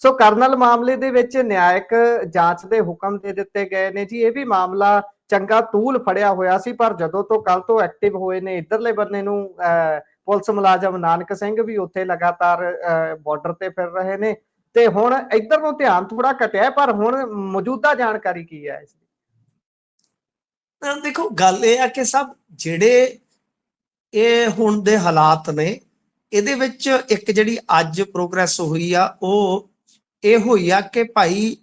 ਸੋ colonel ਮਾਮਲੇ ਦੇ ਵਿੱਚ ਨਿਆਇਕ ਜਾਂਚ ਦੇ ਹੁਕਮ ਦੇ ਦਿੱਤੇ ਗਏ ਨੇ ਜੀ ਇਹ ਵੀ ਮਾਮਲਾ ਚੰਗਾ ਤੂਲ ਫੜਿਆ ਹੋਇਆ ਸੀ ਪਰ ਜਦੋਂ ਤੋਂ ਕੱਲ ਤੋਂ ਐਕਟਿਵ ਹੋਏ ਨੇ ਇਧਰਲੇ ਬੰਨੇ ਨੂੰ ਪੁਲਿਸ ਮੁਲਾਜ਼ਮ ਨਾਨਕ ਸਿੰਘ ਵੀ ਉੱਥੇ ਲਗਾਤਾਰ ਬਾਰਡਰ ਤੇ ਫਿਰ ਰਹੇ ਨੇ ਤੇ ਹੁਣ ਇਧਰ ਨੂੰ ਧਿਆਨ ਥੋੜਾ ਘਟਿਆ ਪਰ ਹੁਣ ਮੌਜੂਦਾ ਜਾਣਕਾਰੀ ਕੀ ਹੈ ਇਸ ਦੀ ਤਾਂ ਦੇਖੋ ਗੱਲ ਇਹ ਆ ਕਿ ਸਭ ਜਿਹੜੇ ਇਹ ਹੁਣ ਦੇ ਹਾਲਾਤ ਨੇ ਇਹਦੇ ਵਿੱਚ ਇੱਕ ਜਿਹੜੀ ਅੱਜ ਪ੍ਰੋਗਰੈਸ ਹੋਈ ਆ ਉਹ ਇਹ ਹੋਈ ਆ ਕਿ ਭਾਈ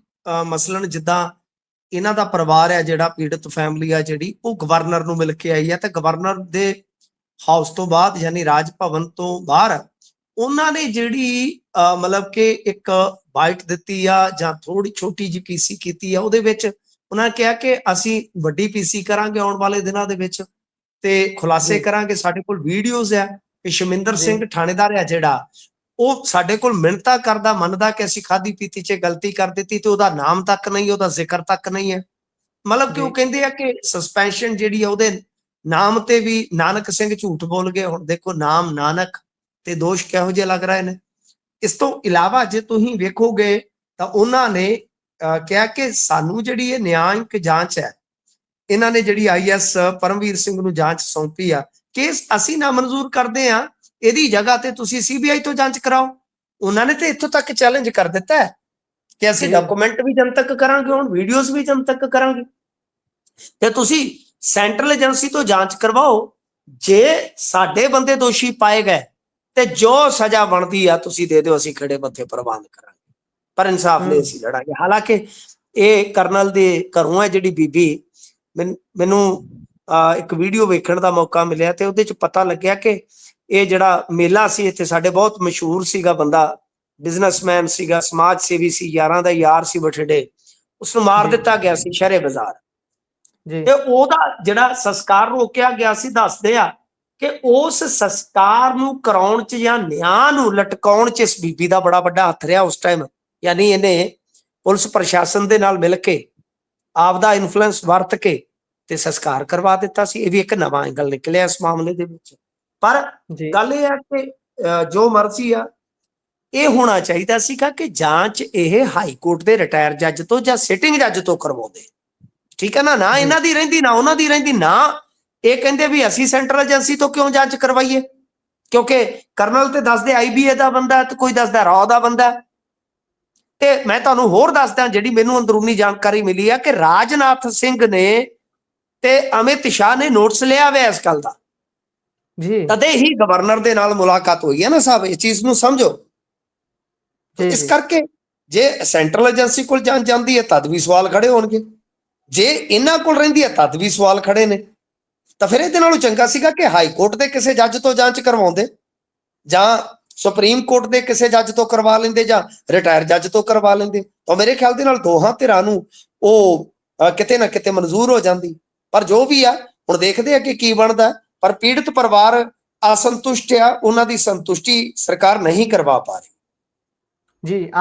ਮਸਲਨ ਜਿੱਦਾਂ ਇਹਨਾਂ ਦਾ ਪਰਿਵਾਰ ਆ ਜਿਹੜਾ ਪੀੜਤ ਫੈਮਿਲੀ ਆ ਜਿਹੜੀ ਉਹ ਗਵਰਨਰ ਨੂੰ ਮਿਲ ਕੇ ਆਈ ਆ ਤੇ ਗਵਰਨਰ ਦੇ ਹਾਊਸ ਤੋਂ ਬਾਅਦ ਯਾਨੀ ਰਾਜ ਭਵਨ ਤੋਂ ਬਾਹਰ ਉਹਨਾਂ ਨੇ ਜਿਹੜੀ ਮਤਲਬ ਕਿ ਇੱਕ ਬਾਈਟ ਦਿੱਤੀ ਆ ਜਾਂ ਥੋੜੀ ਛੋਟੀ ਜਿਹੀ ਪੀਸੀ ਕੀਤੀ ਆ ਉਹਦੇ ਵਿੱਚ ਉਹਨਾਂ ਨੇ ਕਿਹਾ ਕਿ ਅਸੀਂ ਵੱਡੀ ਪੀਸੀ ਕਰਾਂਗੇ ਆਉਣ ਵਾਲੇ ਦਿਨਾਂ ਦੇ ਵਿੱਚ ਤੇ ਖੁਲਾਸੇ। ਕਰਾਂਗੇ ਸਾਡੇ ਕੋਲ ਵੀਡੀਓਜ਼ ਆ ਕਿ ਸ਼ਮਿੰਦਰ। ਸਿੰਘ ਥਾਣੇਦਾਰ ਆ ਜਿਹੜਾ ਉਹ ਸਾਡੇ ਕੋਲ ਮਿਹਨਤਾਂ ਕਰਦਾ ਮੰਨਦਾ ਕਿ ਅਸੀਂ ਖਾਦੀ ਪੀਤੀ 'ਚ ਗਲਤੀ ਕਰ ਦਿੱਤੀ ਤੇ ਉਹਦਾ ਨਾਮ ਤੱਕ ਨਹੀਂ ਉਹਦਾ ਜ਼ਿਕਰ ਤੱਕ ਨਹੀਂ ਹੈ। ਮਤਲਬ ਕਿ ਉਹ। ਕਹਿੰਦੇ ਆ ਕਿ ਸਸਪੈਂਸ਼ਨ ਜਿਹੜੀ ਆ ਉਹਦੇ ਨਾਮ ਤੇ ਵੀ ਨਾਨਕ ਸਿੰਘ ਝੂਠ ਬੋਲ ਗਏ। ਹੁਣ ਦੇਖੋ ਨਾਮ ਨਾਨਕ ਤੇ ਦੋਸ਼ ਕਿਹੋ ਜਿਹੇ ਲੱਗ ਰਹੇ ਨੇ। ਇਸ ਤੋਂ ਇਲਾਵਾ ਜੇ ਤੁਸੀਂ ਵੇਖੋਗੇ ਤਾਂ ਉਹਨਾਂ ਨੇ ਕਿਹਾ ਕਿ ਸਾਨੂੰ ਜਿਹੜੀ ਇਹ ਨਿਆਂਇਕ ਜਾਂਚ ਹੈ ਇਹਨਾਂ ਨੇ ਜਿਹੜੀ ਆਈਐਸ ਪਰਮਵੀਰ ਸਿੰਘ ਨੂੰ ਜਾਂਚ ਸੌਂਪੀ ਆ ਕਿ ਅਸੀਂ ਨਾ ਮਨਜ਼ੂਰ ਕਰਦੇ ਆ ਇਹਦੀ ਜਗ੍ਹਾ ਤੇ ਤੁਸੀਂ ਸੀਬੀਆਈ ਤੋਂ ਜਾਂਚ ਕਰਾਓ ਉਹਨਾਂ ਨੇ ਤੇ ਇੱਥੋਂ ਤੱਕ ਚੈਲੰਜ ਕਰ ਦਿੱਤਾ ਹੈ ਕਿ ਅਸੀਂ। ਡਾਕੂਮੈਂਟ ਵੀ ਜਨਤਕ ਕਰਾਂਗੇ ਹੁਣ ਵੀਡੀਓਜ਼ ਵੀ ਜਨਤਕ ਕਰਾਂਗੇ ਤੇ ਤੁਸੀਂ ਸੈਂਟਰਲ ਏਜੰਸੀ ਤੋਂ ਜਾਂਚ ਕਰਵਾਓ ਜੇ ਸਾਡੇ ਬੰਦੇ ਦੋਸ਼ੀ ਪਾਏ ਗਏ ਤੇ ਜੋ ਸਜ਼ਾ ਬਣਦੀ ਆ ਤੁਸੀਂ ਦੇ ਦਿਓ ਅਸੀਂ ਖੜੇ ਮੱਥੇ ਪ੍ਰਬੰਧ ਕਰਾਂਗੇ ਪਰ ਇਨਸਾਫ ਲਈ। ਅਸੀਂ ਲੜਾਂਗੇ ਹਾਲਾਂਕਿ ਇਹ ਕਰਨਲ ਦੇ ਘਰੋਂ ਹੈ ਜਿਹੜੀ ਬੀਬੀ ਮੈਨ- ਇੱਕ ਵੀਡੀਓ ਵੇਖਣ ਦਾ ਮੌਕਾ ਮਿਲਿਆ ਤੇ ਉਹਦੇ ਚ ਪਤਾ ਲੱਗਿਆ ਕਿ ਇਹ ਜਿਹੜਾ ਮੇਲਾ ਸੀ ਇੱਥੇ ਸਾਡੇ ਬਹੁਤ ਮਸ਼ਹੂਰ ਸੀਗਾ ਬੰਦਾ ਬਿਜ਼ਨਸਮੈਨ ਸੀਗਾ ਸਮਾਜ ਸੇਵੀ ਸੀ ਯਾਰਾਂ ਦਾ ਯਾਰ ਸੀ ਬਠਿੰਡੇ। ਉਸ ਨੂੰ ਮਾਰ। ਦਿੱਤਾ ਗਿਆ ਸੀ ਸ਼ਹਿਰੇ ਬਾਜ਼ਾਰ। ਜੀ। ਤੇ ਉਹਦਾ ਜਿਹੜਾ ਸੰਸਕਾਰ ਰੋਕਿਆ ਗਿਆ ਸੀ ਦੱਸਦੇ ਆ ਕਿ ਉਸ ਸੰਸਕਾਰ ਨੂੰ ਕਰਾਉਣ ਚ ਜਾਂ ਨਿਆਂ ਨੂੰ ਲਟਕਾਉਣ ਚ ਇਸ ਬੀਬੀ ਦਾ ਬੜਾ ਵੱਡਾ ਹੱਥ ਰਿਹਾ ਉਸ ਟਾਈਮ ਯਾਨੀ ਇਹਨੇ ਪੁਲਿਸ ਪ੍ਰਸ਼ਾਸਨ ਦੇ ਨਾਲ ਮਿਲ ਕੇ ਆਪਦਾ ਇਨਫਲੂਐਂਸ ਵਰਤ ਕੇ ਤੇ ਸੰਸਕਾਰ ਕਰਵਾ ਦਿੱਤਾ ਸੀ। ਇਹ ਵੀ ਇੱਕ ਨਵਾਂ ਐਂਗਲ ਨਿਕਲਿਆ ਇਸ ਮਾਮਲੇ ਦੇ ਵਿੱਚ। ਪਰ ਗੱਲ ਇਹ ਹੈ ਕਿ ਜੋ ਮਰਜ਼ੀ ਆ ਇਹ ਹੋਣਾ ਚਾਹੀਦਾ ਸੀਗਾ ਕਿ ਜਾਂਚ ਇਹ ਹਾਈ ਕੋਰਟ ਦੇ ਰਿਟਾਇਰ ਜੱਜ ਤੋਂ ਜਾਂ ਸਿਟਿੰਗ ਜੱਜ ਤੋਂ ਕਰਵਾਉਂਦੇ। ਠੀਕ ਹੈ ਨਾ? ਨਾ। ਇਹਨਾਂ ਦੀ ਰਹਿੰਦੀ ਨਾ ਉਹਨਾਂ ਦੀ ਰਹਿੰਦੀ ਨਾ ਇਹ ਕਹਿੰਦੇ ਵੀ ਅਸੀਂ ਸੈਂਟਰਲ ਏਜੰਸੀ ਤੋਂ ਕਿਉਂ ਜਾਂਚ ਕਰਵਾਈਏ? ਕਿਉਂਕਿ ਕਰਨਲ ਤੇ ਦੱਸਦੇ ਆਈਬੀਏ ਦਾ ਬੰਦਾ ਤੇ ਕੋਈ ਦੱਸਦਾ ਰॉ ਦਾ ਬੰਦਾ। ਤੇ ਮੈਂ ਤੁਹਾਨੂੰ ਹੋਰ ਦੱਸਦਾ ਜਿਹੜੀ ਮੈਨੂੰ ਅੰਦਰੂਨੀ ਜਾਣਕਾਰੀ ਮਿਲੀ ਆ ਕਿ ਰਾਜਨਾਥ ਸਿੰਘ ਨੇ ਤੇ ਅਮਿਤ ਸ਼ਾਹ ਨੇ ਨੋਟਿਸ ਲਿਆ ਹੋਇਆ ਇਸ ਗੱਲ ਦਾ। ਜੀ। ਤਦੇ ਹੀ ਗਵਰਨਰ ਦੇ ਨਾਲ ਮੁਲਾਕਾਤ ਹੋਈ ਹੈ ਨਾ ਸਾਹਿਬ ਇਸ ਚੀਜ਼ ਨੂੰ ਸਮਝੋ। ਇਸ। ਕਰਕੇ ਜੇ ਸੈਂਟਰਲ ਏਜੰਸੀ ਕੋਲ ਜਾਂ ਜਾਂਦੀ ਹੈ ਤਦ ਵੀ ਸਵਾਲ ਖੜੇ ਹੋਣਗੇ। ਜੇ ਇਹਨਾਂ ਕੋਲ ਰਹਿੰਦੀ ਹੈ ਤਦ ਵੀ ਸਵਾਲ ਖੜੇ ਨੇ। ਤਾਂ ਫਿਰ ਇਹਦੇ ਨਾਲੋਂ ਚੰਗਾ ਸੀਗਾ ਕਿ ਹਾਈ ਕੋਰਟ ਦੇ ਕਿਸੇ ਜੱਜ ਤੋਂ ਜਾਂਚ ਕਰਵਾਉਂਦੇ। ਜਾਂ ਸੁਪਰੀਮ ਕੋਰਟ ਦੇ ਕਿਸੇ ਜੱਜ ਤੋਂ ਕਰਵਾ ਲੈਂਦੇ ਜਾਂ ਰਿਟਾਇਰ ਜੱਜ ਤੋਂ ਕਰਵਾ ਲੈਂਦੇ। ਤਾਂ ਮੇਰੇ ਖਿਆਲ ਦੇ ਨਾਲ ਦੋਹਾਂ ਧਿਰਾਂ ਨੂੰ ਉਹ ਕਿਤੇ ਨਾ ਕਿਤੇ ਮਨਜ਼ੂਰ ਹੋ ਜਾਂਦੀ। ਪਰ ਜੋ ਵੀ ਆ, ਹੁਣ ਦੇਖਦੇ ਆ ਕਿ ਕੀ ਬਣਦਾ ਪਰ ਪੀੜਤ ਪਰਿਵਾਰ ਅਸੰਤੁਸ਼ਟ ਆ, ਉਹਨਾਂ ਦੀ ਸੰਤੁਸ਼ਟੀ ਸਰਕਾਰ ਨਹੀਂ ਕਰਵਾ ਪਾ ਰਹੀ। ਜੀ